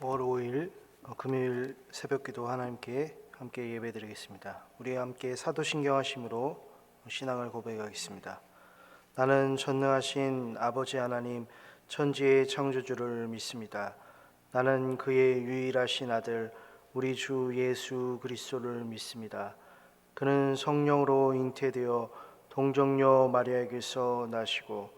5월 5일 어, 금요일 새벽기도 하나님께 함께 예배드리겠습니다. 우리 함께 사도신경하심으로 신앙을 고백하겠습니다. 나는 전능하신 아버지 하나님 천지의 창조주를 믿습니다. 나는 그의 유일하신 아들 우리 주 예수 그리스도를 믿습니다. 그는 성령으로 잉태되어 동정녀 마리아에게서 나시고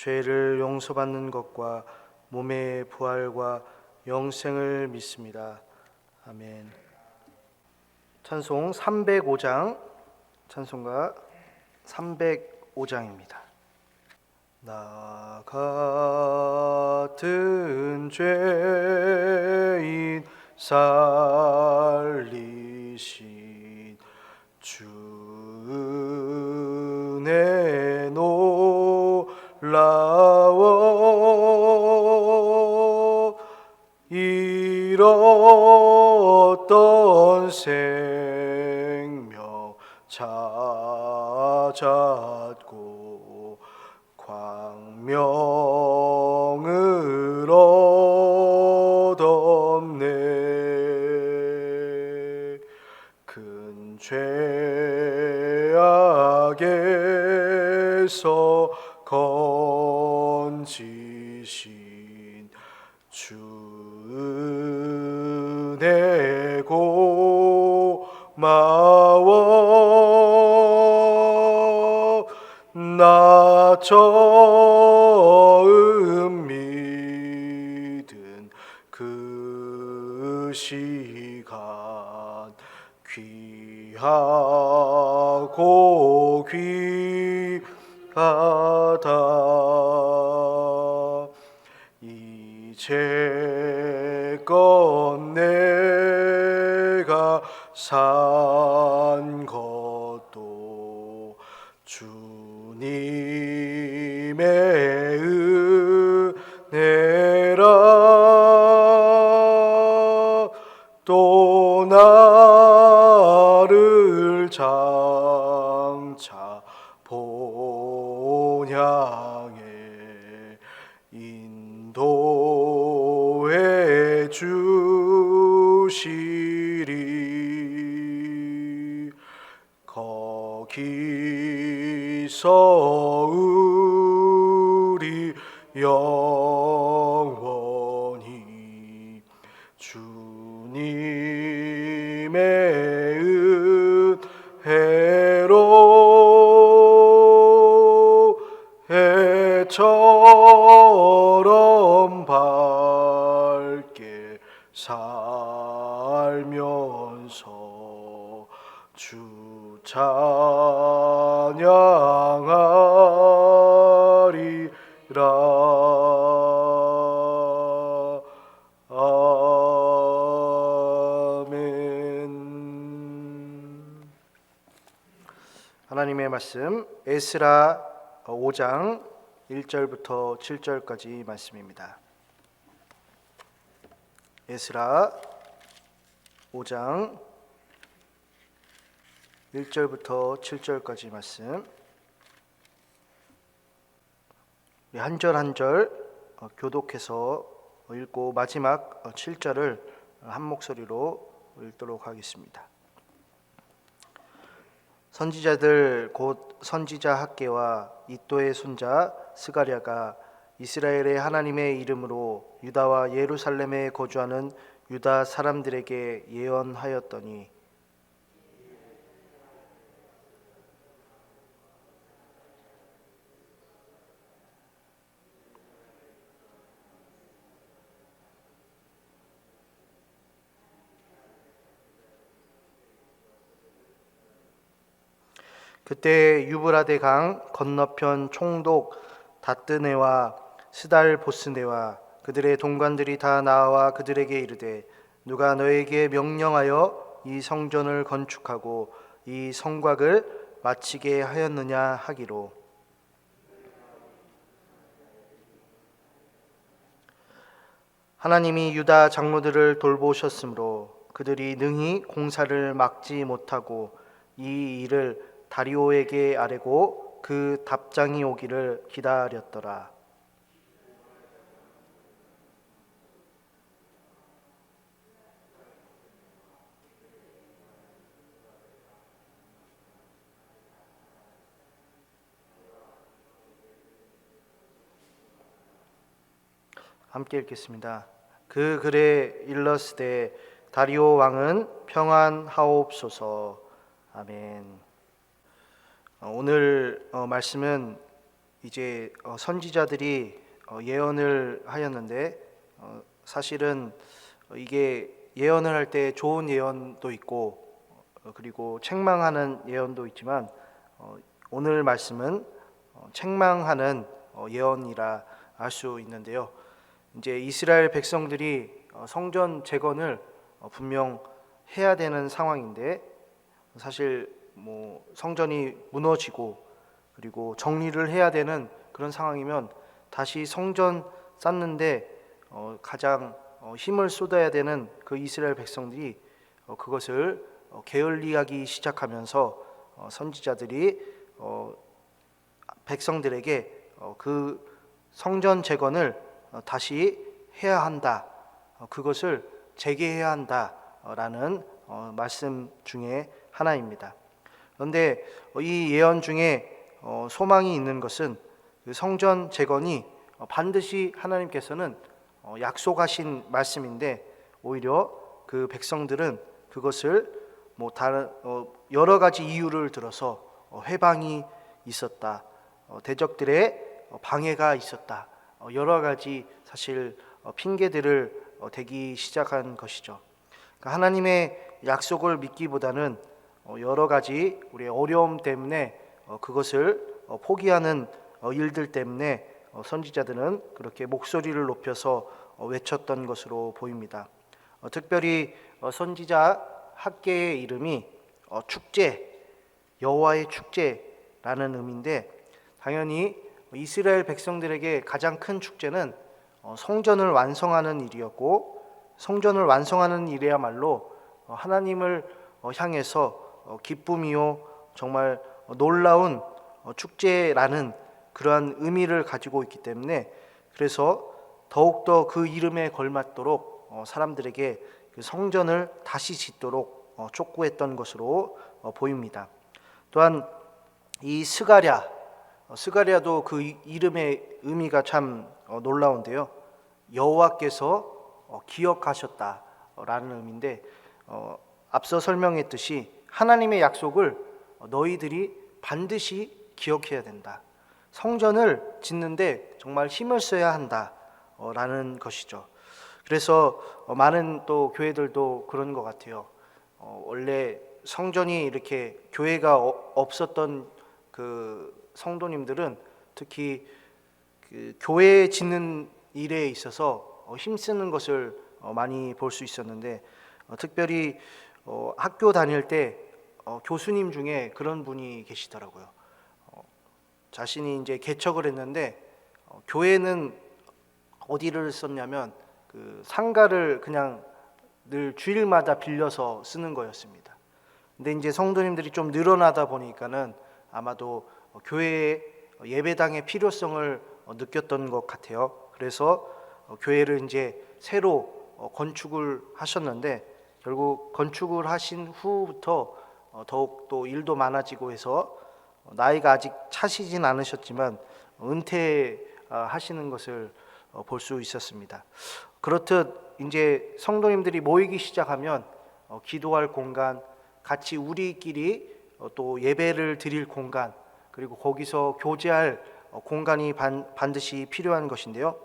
죄를 용서받는 것과 몸의 부활과 영생을 믿습니다. 아멘. 찬송 305장 찬송가 305장입니다. 나 같은 죄인 살리신 생명 찾았고 광명 그 시간 귀하고 귀하다. 이제껏 내가 산 또 해처럼 밝게 살면서 주 찬양하리라. 하나님의 말씀 에스라 5장 1절부터 7절까지 말씀입니다. 에스라 5장 1절부터 7절까지 말씀 한 절 한 절 교독해서 읽고 마지막 7절을 한 목소리로 읽도록 하겠습니다. 선지자들 곧 선지자 학계와 이또의 손자 스가랴가 이스라엘의 하나님의 이름으로 유다와 예루살렘에 거주하는 유다 사람들에게 예언하였더니 그때 유브라데 강 건너편 총독 다뜨네와 스달 보스네와 그들의 동관들이 다 나와 그들에게 이르되 누가 너에게 명령하여 이 성전을 건축하고 이 성곽을 마치게 하였느냐 하기로. 하나님이 유다 장로들을 돌보셨으므로 그들이 능히 공사를 막지 못하고 이 일을 다리오에게 아뢰고 그 답장이 오기를 기다렸더라. 함께 읽겠습니다. 그 글에 일러스되 다리오 왕은 평안하옵소서. 아멘. 어, 오늘 어, 말씀은 이제 어, 선지자들이 어, 예언을 하였는데 어, 사실은 어, 이게 예언을 할 때 좋은 예언도 있고 어, 그리고 책망하는 예언도 있지만 어, 오늘 말씀은 어, 책망하는 어, 예언이라 할 수 있는데요. 이제 이스라엘 백성들이 어, 성전 재건을 어, 분명 해야 되는 상황인데 사실 뭐 성전이 무너지고 그리고 정리를 해야 되는 그런 상황이면 다시 성전 쌓는데 어, 가장 어, 힘을 쏟아야 되는 그 이스라엘 백성들이 어, 그것을 어, 게을리하기 시작하면서 어, 선지자들이 어, 백성들에게 어, 그 성전 재건을 어, 다시 해야 한다. 어, 그것을 재개해야 한다라는 어, 말씀 중에 하나입니다. 그런데 어, 이 예언 중에 어, 소망이 있는 것은 그 성전 재건이 어, 반드시 하나님께서는 어, 약속하신 말씀인데 오히려 그 백성들은 그것을 뭐 다른 어, 여러 가지 이유를 들어서 어, 회방이 있었다. 어, 대적들의 어, 방해가 있었다. 어, 여러 가지 사실 어, 핑계들을 어, 대기 시작한 것이죠. 그러니까 하나님의 약속을 믿기보다는 어, 여러 가지 우리의 어려움 때문에 어, 그것을 어, 포기하는 어, 일들 때문에 어, 선지자들은 그렇게 목소리를 높여서 어, 외쳤던 것으로 보입니다. 어, 특별히 어, 선지자 학계의 이름이 어, 축제, 여호와의 축제라는 의미인데 당연히 이스라엘 백성들에게 가장 큰 축제는 어, 성전을 완성하는 일이었고 성전을 완성하는 일이야말로 어, 하나님을 어, 향해서 어, 기쁨이요 정말 어, 놀라운 어, 축제라는 그러한 의미를 가지고 있기 때문에 그래서 더욱더 그 이름에 걸맞도록 어, 사람들에게 그 성전을 다시 짓도록 어, 촉구했던 것으로 어, 보입니다. 또한 이 스가랴 어, 스가랴도 그 이- 이름의 의미가 참 어, 놀라운데요. 여호와께서 어, 기억하셨다라는 의미인데 어, 앞서 설명했듯이 하나님의 약속을 어, 너희들이 반드시 기억해야 된다. 성전을 짓는데 정말 힘을 써야 한다라는 것이죠. 그래서 어, 많은 또 교회들도 그런 것 같아요. 어, 원래 성전이 이렇게 교회가 어- 없었던 그 성도님들은 특히 그 교회 짓는 일에 있어서 어, 힘쓰는 것을 어, 많이 볼 수 있었는데 어, 특별히 어, 학교 다닐 때 어, 교수님 중에 그런 분이 계시더라고요. 어, 자신이 이제 개척을 했는데 어, 교회는 어디를 썼냐면 그 상가를 그냥 늘 주일마다 빌려서 쓰는 거였습니다. 근데 이제 성도님들이 좀 늘어나다 보니까는 아마도 어, 교회의 예배당의 필요성을 어, 느꼈던 것 같아요. 그래서 어, 교회를 이제 새로 어, 건축을 하셨는데 결국 건축을 하신 후부터 어, 더욱 또 일도 많아지고 해서 어, 나이가 아직 차시진 않으셨지만 은퇴하시는 것을 어, 볼수 있었습니다. 그렇듯 이제 성도님들이 모이기 시작하면 어, 기도할 공간, 같이 우리끼리 어, 또 예배를 드릴 공간, 그리고 거기서 교제할 어, 공간이 반, 반드시 필요한 것인데요.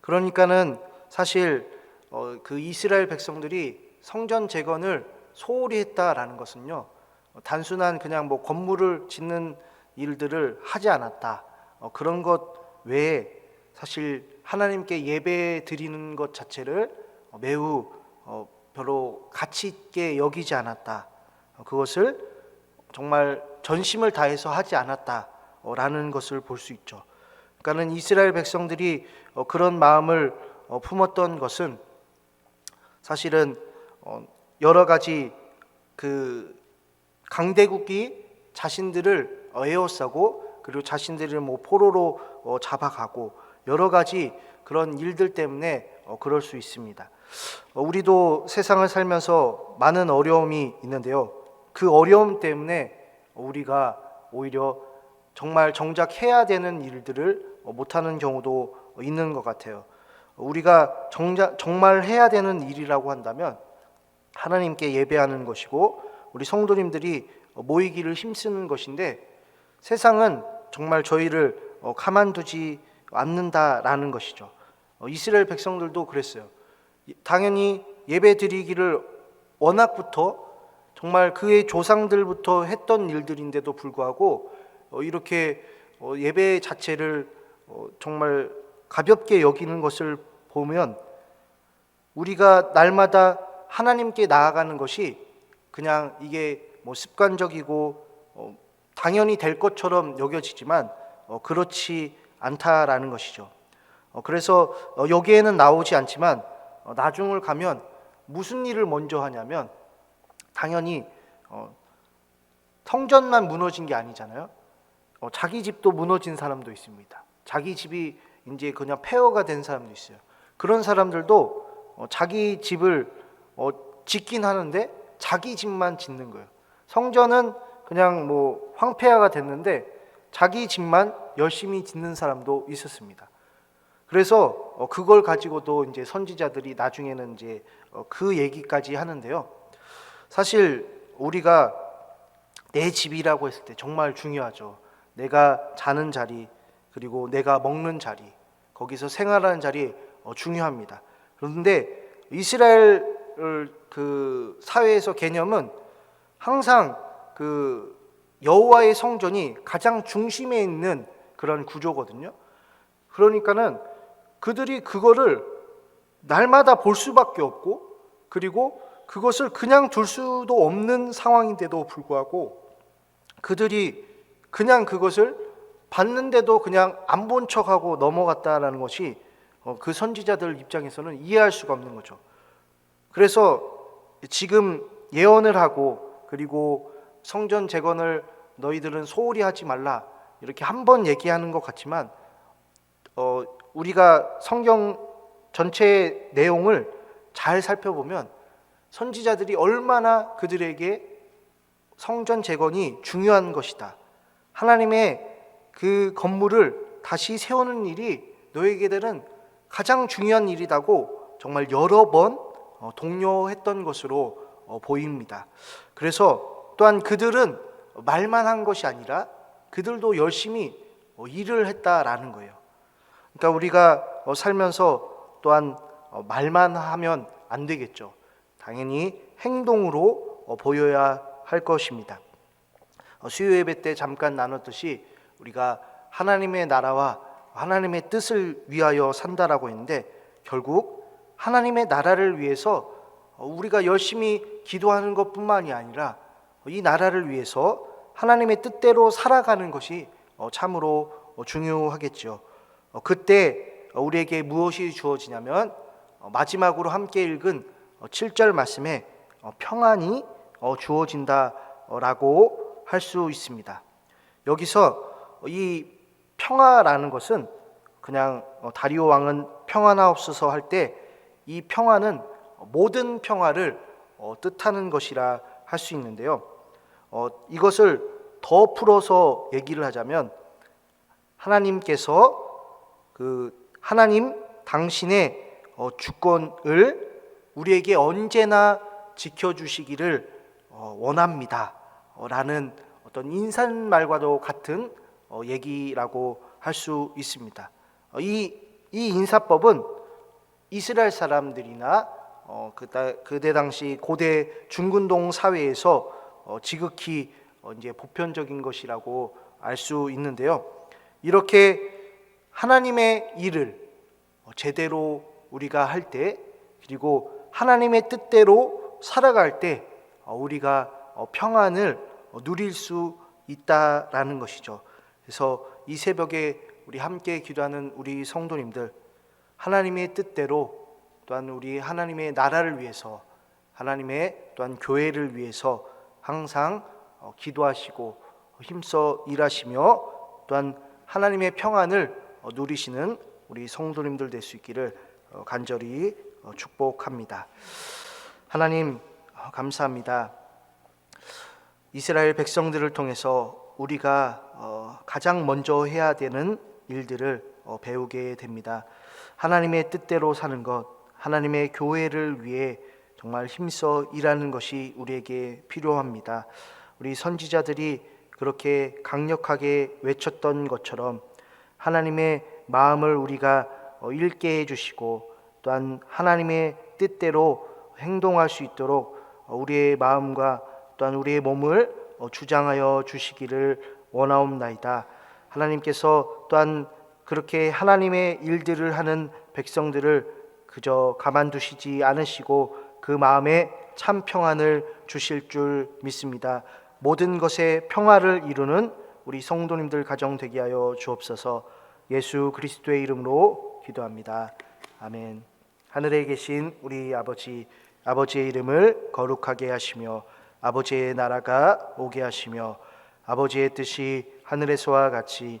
그러니까는 사실 어, 그 이스라엘 백성들이 성전 재건을 소홀히 했다라는 것은요. 어, 단순한 그냥 뭐 건물을 짓는 일들을 하지 않았다. 어, 그런 것 외에 사실 하나님께 예배 드리는 것 자체를 어, 매우 어, 별로 가치 있게 여기지 않았다. 어, 그것을 정말 전심을 다해서 하지 않았다라는 것을 볼 수 있죠. 그러니까는 이스라엘 백성들이 어, 그런 마음을 어, 품었던 것은 사실은 어, 여러 가지 그 강대국이 자신들을 어, 에워싸고 그리고 자신들을 뭐 포로로 어, 잡아가고 여러 가지 그런 일들 때문에 어, 그럴 수 있습니다. 어, 우리도 세상을 살면서 많은 어려움이 있는데요. 그 어려움 때문에 우리가 오히려 정말 정작 해야 되는 일들을 어, 못하는 경우도 있는 것 같아요. 우리가 정작 정말 해야 되는 일이라고 한다면 하나님께 예배하는 것이고 우리 성도님들이 모이기를 힘쓰는 것인데 세상은 정말 저희를 어, 가만두지 않는다라는 것이죠. 어, 이스라엘 백성들도 그랬어요. 당연히 예배 드리기를 워낙부터 정말 그의 조상들부터 했던 일들인데도 불구하고 어, 이렇게 어, 예배 자체를 어, 정말 가볍게 여기는 것을 보면 우리가 날마다 하나님께 나아가는 것이 그냥 이게 뭐 습관적이고 어, 당연히 될 것처럼 여겨지지만 어, 그렇지 않다라는 것이죠. 어, 그래서 어, 여기에는 나오지 않지만 어, 나중을 가면 무슨 일을 먼저 하냐면 당연히 어, 성전만 무너진 게 아니잖아요. 어, 자기 집도 무너진 사람도 있습니다. 자기 집이 이제 그냥 폐허가 된 사람도 있어요. 그런 사람들도 어, 자기 집을 어, 짓긴 하는데 자기 집만 짓는 거예요. 성전은 그냥 뭐 황폐화가 됐는데 자기 집만 열심히 짓는 사람도 있었습니다. 그래서 어, 그걸 가지고도 이제 선지자들이 나중에는 이제 어, 그 얘기까지 하는데요. 사실 우리가 내 집이라고 했을 때 정말 중요하죠. 내가 자는 자리 그리고 내가 먹는 자리 거기서 생활하는 자리 어, 중요합니다. 그런데 이스라엘 그 사회에서 개념은 항상 그 여호와의 성전이 가장 중심에 있는 그런 구조거든요. 그러니까는 그들이 그거를 날마다 볼 수밖에 없고 그리고 그것을 그냥 둘 수도 없는 상황인데도 불구하고 그들이 그냥 그것을 봤는데도 그냥 안 본 척하고 넘어갔다라는 것이 어, 그 선지자들 입장에서는 이해할 수가 없는 거죠. 그래서 지금 예언을 하고 그리고 성전 재건을 너희들은 소홀히 하지 말라 이렇게 한 번 얘기하는 것 같지만 어, 우리가 성경 전체의 내용을 잘 살펴보면 선지자들이 얼마나 그들에게 성전 재건이 중요한 것이다. 하나님의 그 건물을 다시 세우는 일이 너에게들은 가장 중요한 일이라고 정말 여러 번 어, 독려했던 것으로 어, 보입니다. 그래서 또한 그들은 말만 한 것이 아니라 그들도 열심히 어, 일을 했다라는 거예요. 그러니까 우리가 살면서 또한 말만 하면 안 되겠죠. 당연히 행동으로 보여야 할 것입니다. 수요 예배 때 잠깐 나눴듯이 우리가 하나님의 나라와 하나님의 뜻을 위하여 산다라고 했는데 결국 하나님의 나라를 위해서 우리가 열심히 기도하는 것뿐만이 아니라 이 나라를 위해서 하나님의 뜻대로 살아가는 것이 참으로 중요하겠죠. 그때 우리에게 무엇이 주어지냐면 마지막으로 함께 읽은 7절 말씀에 평안이 주어진다라고 할 수 있습니다. 여기서 이 평화라는 것은 그냥 다리오 왕은 평안하옵소서 할 때 이 평화는 모든 평화를 뜻하는 것이라 할 수 있는데요. 어, 이것을 더 풀어서 얘기를 하자면 하나님께서 그 하나님 당신의 어, 주권을 우리에게 언제나 지켜주시기를 어, 원합니다. 라는 어떤 인사말과도 같은 어, 얘기라고 할 수 있습니다. 어, 이, 이 인사법은 이스라엘 사람들이나 어, 그때, 그때 당시 고대 중근동 사회에서 어, 지극히 어, 이제 보편적인 것이라고 알 수 있는데요. 이렇게 하나님의 일을 어, 제대로 우리가 할 때, 그리고 하나님의 뜻대로 살아갈 때 어, 우리가 어, 평안을 어, 누릴 수 있다라는 것이죠. 그래서 이 새벽에 우리 함께 기도하는 우리 성도님들 하나님의 뜻대로 또한 우리 하나님의 나라를 위해서 하나님의 또한 교회를 위해서 항상 어, 기도하시고 힘써 일하시며 또한 하나님의 평안을 어, 누리시는 우리 성도님들 될 수 있기를 어, 간절히 어, 축복합니다. 하나님 어, 감사합니다. 이스라엘 백성들을 통해서 우리가 어, 가장 먼저 해야 되는 일들을 어, 배우게 됩니다. 하나님의 뜻대로 사는 것, 하나님의 교회를 위해 정말 힘써 일하는 것이 우리에게 필요합니다. 우리 선지자들이 그렇게 강력하게 외쳤던 것처럼 하나님의 마음을 우리가 어, 읽게 해주시고 또한 하나님의 뜻대로 행동할 수 있도록 어, 우리의 마음과 또한 우리의 몸을 어, 주장하여 주시기를 원하옵나이다. 하나님께서 또한 그렇게 하나님의 일들을 하는 백성들을 그저 가만두시지 않으시고 그 마음에 참 평안을 주실 줄 믿습니다. 모든 것에 평화를 이루는 우리 성도님들 가정 되게 하여 주옵소서. 예수 그리스도의 이름으로 기도합니다. 아멘. 하늘에 계신 우리 아버지 아버지의 이름을 거룩하게 하시며 아버지의 나라가 오게 하시며 아버지의 뜻이 하늘에서와 같이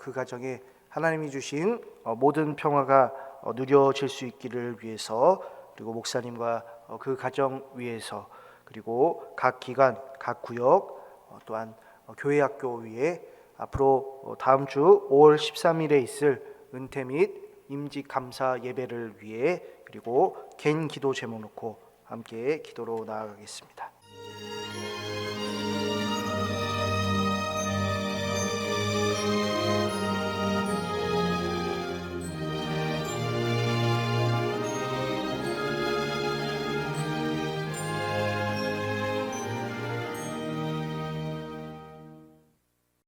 그 가정에 하나님이 주신 어, 모든 평화가 어, 누려질 수 있기를 위해서 그리고 목사님과 어, 그 가정 위해서 그리고 각 기관, 각 구역 어, 또한 어, 교회 학교 위에 앞으로 어, 다음 주 5월 13일에 있을 은퇴 및 임직 감사 예배를 위해 그리고 개인 기도 제목 놓고 함께 기도로 나아가겠습니다.